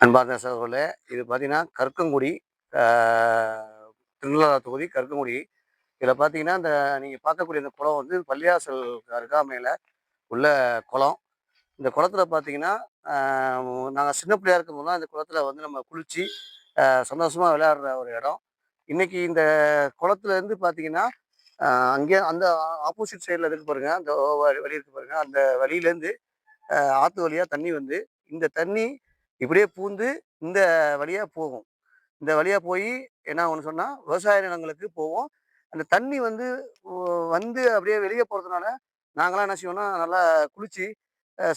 அன்பார்ந்த சகோதரர்களே இது பார்த்தீங்கன்னா கற்கங்குடி திருநள்ளாறு தொகுதி கற்கங்குடி இதில் பார்த்தீங்கன்னா இந்த நீங்கள் பார்க்கக்கூடிய இந்த குளம் வந்து பள்ளியாசல் அருகாமையில் உள்ள குளம். இந்த குளத்துல பார்த்தீங்கன்னா நாங்கள் சின்ன பிள்ளையா இருக்கும்போது இந்த குளத்துல வந்து நம்ம குளிச்சு சந்தோஷமாக விளையாடுற ஒரு இடம். இன்றைக்கி இந்த குளத்துலேருந்து பார்த்தீங்கன்னா அங்கே அந்த ஆப்போசிட் சைடில் இருக்கு பாருங்கள் அந்த வழி வழி இருக்கு பாருங்கள் அந்த வழியிலேருந்து ஆற்று வழியாக தண்ணி வந்து இந்த தண்ணி இப்படியே பூந்து இந்த வழியாக போகும். இந்த வழியாக போய் என்ன ஒன்று சொன்னால் விவசாய நிலங்களுக்கு போவோம். அந்த தண்ணி வந்து வந்து அப்படியே வெளியே போகிறதுனால நாங்களாம் என்ன செய்வோம்னா நல்லா குளிச்சு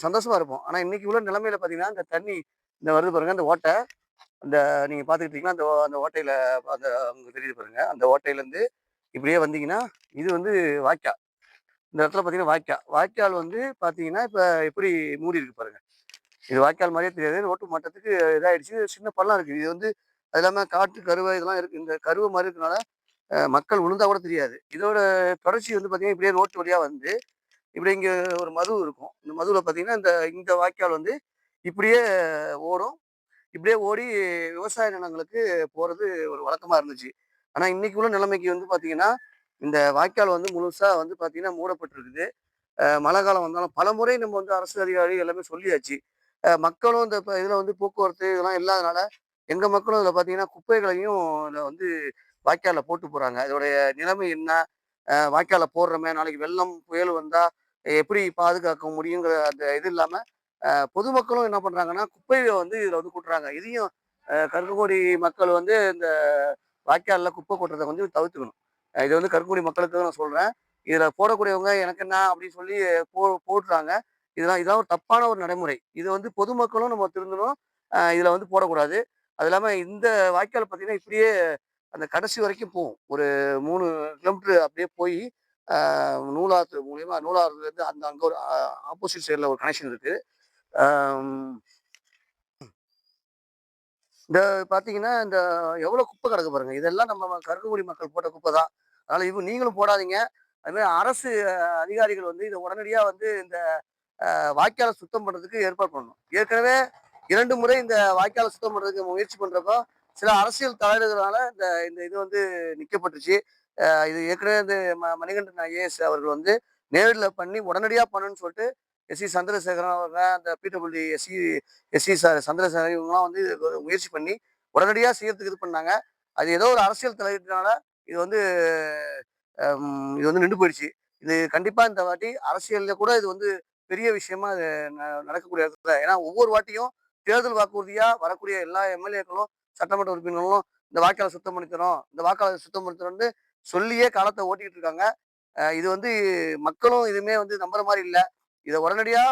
சந்தோஷமாக இருப்போம். ஆனால் இன்றைக்கி உள்ள நிலமையில பார்த்தீங்கன்னா இந்த தண்ணி இந்த வருது பாருங்கள் அந்த ஓட்டை. அந்த நீங்கள் பார்த்துக்கிட்டிங்கன்னா அந்த அந்த ஓட்டையில் அந்த அவங்க தெரியுது பாருங்கள் அந்த ஓட்டையிலேருந்து இப்படியே வந்தீங்கன்னா இது வந்து வாய்க்கா இந்த இடத்துல பார்த்தீங்கன்னா வாய்க்கா வாய்க்கால் வந்து பார்த்தீங்கன்னா இப்போ எப்படி மூடி இருக்கு பாருங்கள் இது வாய்க்கால் மாதிரியே தெரியாது. ரோட்டு மட்டத்துக்கு இதாகிடுச்சு சின்ன பள்ளம் இருக்குது இது வந்து அது இல்லாமல் காட்டு கருவை இதெல்லாம் இருக்குது இந்த கருவை மாதிரி இருக்கனால மக்கள் விழுந்தா கூட தெரியாது. இதோட தொடர்ச்சி வந்து பார்த்திங்கன்னா இப்படியே ரோட்டு வழியாக வந்து இப்படி இங்கே ஒரு மது இருக்கும். இந்த மதுவில் பார்த்திங்கன்னா இந்த இந்த வாய்க்கால் வந்து இப்படியே ஓடும். இப்படியே ஓடி விவசாய நிலங்களுக்கு போகிறது ஒரு வழக்கமாக இருந்துச்சு. ஆனால் இன்னைக்கு உள்ள நிலைமைக்கு வந்து பார்த்திங்கன்னா இந்த வாய்க்கால் வந்து முழுசாக வந்து பார்த்திங்கன்னா மூடப்பட்டிருக்குது. மழை காலம் வந்தாலும் பல முறை நம்ம வந்து அரசு அதிகாரி எல்லாமே சொல்லியாச்சு. மக்களும் இந்த இப்போ இதில் வந்து போக்குவரத்து இதெல்லாம் இல்லாதனால எங்கள் மக்களும் இதில் பார்த்தீங்கன்னா குப்பைகளையும் இதில் வந்து வாய்க்காலில் போட்டு போகிறாங்க இதோடைய நிலைமை என்ன? வாய்க்காலில் போடுறோமே நாளைக்கு வெள்ளம் புயல் வந்தால் எப்படி பாதுகாக்க முடியுங்கிற அந்த இது இல்லாமல் பொதுமக்களும் என்ன பண்ணுறாங்கன்னா குப்பையை வந்து இதில் வந்து கொட்டுறாங்க. இதையும் கருக்கோடி மக்கள் வந்து இந்த வாய்க்காலில் குப்பை கொட்டுறதை கொஞ்சம் தவிர்த்துக்கணும். இது வந்து கருங்கோடி மக்களுக்கு நான் சொல்கிறேன் இதில் போடக்கூடியவங்க எனக்கு என்ன அப்படின்னு சொல்லி போ போடுறாங்க. இதெல்லாம் இதெல்லாம் ஒரு தப்பான ஒரு நடைமுறை. இது வந்து பொதுமக்களும் நம்ம திருந்தணும். இதில் வந்து போடக்கூடாது. அது இல்லாமல் இந்த வாய்க்கால் பார்த்தீங்கன்னா இப்படியே அந்த கடைசி வரைக்கும் போகும். ஒரு மூணு கிலோமீட்டர் அப்படியே போய் நூலாறு மூலியமா நூலாறுலேருந்து அந்த அங்கே ஒரு ஆப்போசிட் சைடில் ஒரு கனெக்ஷன் இருக்குது இந்த பார்த்தீங்கன்னா இந்த எவ்வளோ குப்பை கிடக்கு பாருங்க. இதெல்லாம் நம்ம கருங்குடி மக்கள் போட்ட குப்பை தான். அதனால் இவங்க நீங்களும் போடாதீங்க. அதுமாதிரி அரசு அதிகாரிகள் வந்து இதை உடனடியாக வந்து இந்த வாய்க்காலை சுத்தம் பண்ணுறதுக்கு ஏற்பாடு பண்ணணும். ஏற்கனவே இரண்டு முறை இந்த வாய்க்காலை சுத்தம் பண்ணுறதுக்கு முயற்சி பண்ணுறப்போ சில அரசியல் தலைவர்களால் இந்த இந்த இது வந்து நிற்கப்பட்டுச்சு இது ஏற்கனவே இந்த ம- மணிகண்டன் ஐஏஎஸ் அவர்கள் வந்து நேரில் பண்ணி உடனடியாக பண்ணணும்னு சொல்லிட்டு எஸ் சி சந்திரசேகரன் அவங்க அந்த PW SC SC sir Chandrasekaran இவங்கலாம் வந்து முயற்சி பண்ணி உடனடியாக செய்யறதுக்கு இது பண்ணாங்க. அது ஏதோ ஒரு அரசியல் தலைவர்னால இது வந்து இது வந்து நின்று போயிடுச்சு. இது கண்டிப்பாக இந்த வாட்டி அரசியலில் கூட இது வந்து பெரிய விஷயமா அது ந- நடக்கக்கூடிய இடத்துல ஏன்னா ஒவ்வொரு வாட்டியும் தேர்தல் வாக்குறுதியா வரக்கூடிய எல்லா எம்எல்ஏக்களும் சட்டமன்ற உறுப்பினர்களும் இந்த வாக்காளர் சுத்தம் பண்ணித்தரும் இந்த வாக்காளரை சுத்தம் பண்ணி சொல்லியே காலத்தை ஓட்டிக்கிட்டு இருக்காங்க. இது வந்து மக்களும் இதுமே வந்து நம்புற மாதிரி இல்லை. இதை உடனடியா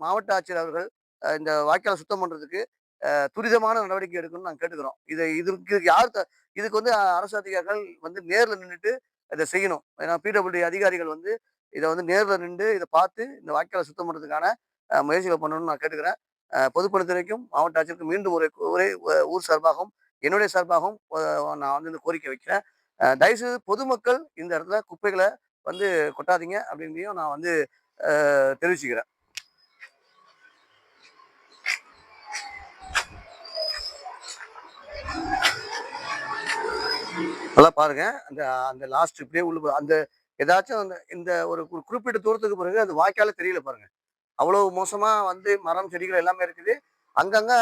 மாவட்ட ஆட்சியர் அவர்கள் இந்த வாய்க்காலை சுத்தம் பண்றதுக்கு துரிதமான நடவடிக்கை எடுக்கணும்னு நாங்கள் கேட்டுக்கிறோம். இதை இதுக்கு இதுக்கு யார் த- இதுக்கு வந்து அரசு அதிகாரிகள் வந்து நேரில் நின்றுட்டு இதை செய்யணும். ஏன்னா பிடபிள்யூ அதிகாரிகள் வந்து இதை வந்து நேரில் நின்று இதை பார்த்து இந்த வாய்க்காலை சுத்தம் பண்ணுறதுக்கான முயற்சிகளை பண்ணணும்னு நான் கேட்டுக்கிறேன். பொதுப்பணித்துறைக்கும் மாவட்ட ஆட்சியருக்கும் மீண்டும் ஒரு ஒரே ஊர் சார்பாகவும் என்னுடைய சார்பாகவும் நான் வந்து இந்த கோரிக்கை வைக்கிறேன். தயவுசெய்து பொதுமக்கள் இந்த இடத்துல குப்பைகளை வந்து கொட்டாதீங்க அப்படின்றையும் நான் வந்து தெரிவிச்சுக்கிறேன். நல்லா பாருங்க. அந்த அந்த லாஸ்ட் இப்படியே உள்ள அந்த ஏதாச்சும் அந்த இந்த ஒரு குறிப்பிட்ட தூரத்துக்கு பிறகு அது வாய்க்கால தெரியல பாருங்க. அவ்வளோ மோசமாக வந்து மரம் செடிகள் எல்லாமே இருக்குது. அங்கங்கே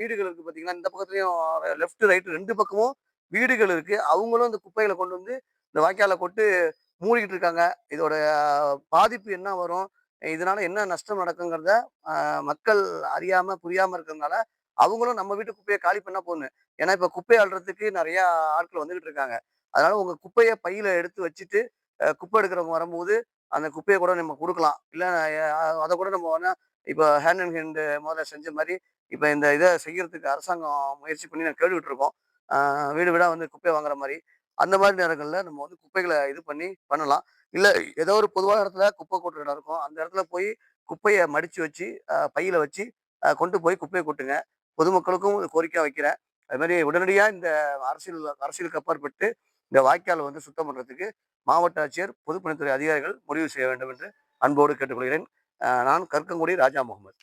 வீடுகள் இருக்குது பார்த்தீங்கன்னா இந்த பக்கத்துலேயும் லெஃப்ட் ரைட் ரெண்டு பக்கமும் வீடுகள் இருக்குது அவங்களும் இந்த குப்பைகளை கொண்டு வந்து இந்த வாய்க்காலை கொட்டு மூடிக்கிட்டு இருக்காங்க. இதோட பாதிப்பு என்ன வரும்? இதனால என்ன நஷ்டம் நடக்குங்கிறத மக்கள் அறியாமல் புரியாமல் இருக்கிறதுனால அவங்களும் நம்ம வீட்டு குப்பையை காலி பண்ணால் போகணும் ஏன்னா இப்போ குப்பை அள்ளுறதுக்கு நிறையா ஆட்கள் வந்துக்கிட்டு இருக்காங்க. அதனால உங்கள் குப்பையை பையில் எடுத்து வச்சுட்டு குப்பை எடுக்கிறவங்க வரும்போது அந்த குப்பையை கூட நம்ம கொடுக்கலாம். இல்லை அதை கூட நம்ம வேணா இப்போ ஹேண்ட் அண்ட் ஹேண்டு முதல்ல செஞ்ச மாதிரி இப்போ இந்த இதை செய்யறதுக்கு அரசாங்கம் முயற்சி பண்ணி நான் கேட்டுக்கிட்டு வீடு வீடாக வந்து குப்பையை வாங்குற மாதிரி அந்த மாதிரி நேரங்களில் நம்ம வந்து குப்பைகளை இது பண்ணி பண்ணலாம். இல்லை ஏதோ ஒரு பொதுவான இடத்துல குப்பை கொட்டுற இடம் இருக்கும். அந்த இடத்துல போய் குப்பையை மடித்து வச்சு பையில் வச்சு கொண்டு போய் குப்பையை கொட்டுங்க. பொதுமக்களுக்கும் ஒரு கோரிக்கை வைக்கிறேன். அது மாதிரி உடனடியாக இந்த அரசியல் அரசியலுக்கு அப்பாற்பட்டு இந்த வாய்க்கால் வந்து சுத்தம் பண்றதுக்கு மாவட்ட ஆட்சியர் பொதுப்பணித்துறை அதிகாரிகள் முடிவு செய்ய வேண்டும் என்று அன்போடு கேட்டுக்கொள்கிறேன். நான் கற்கங்குடி ராஜா முகமது.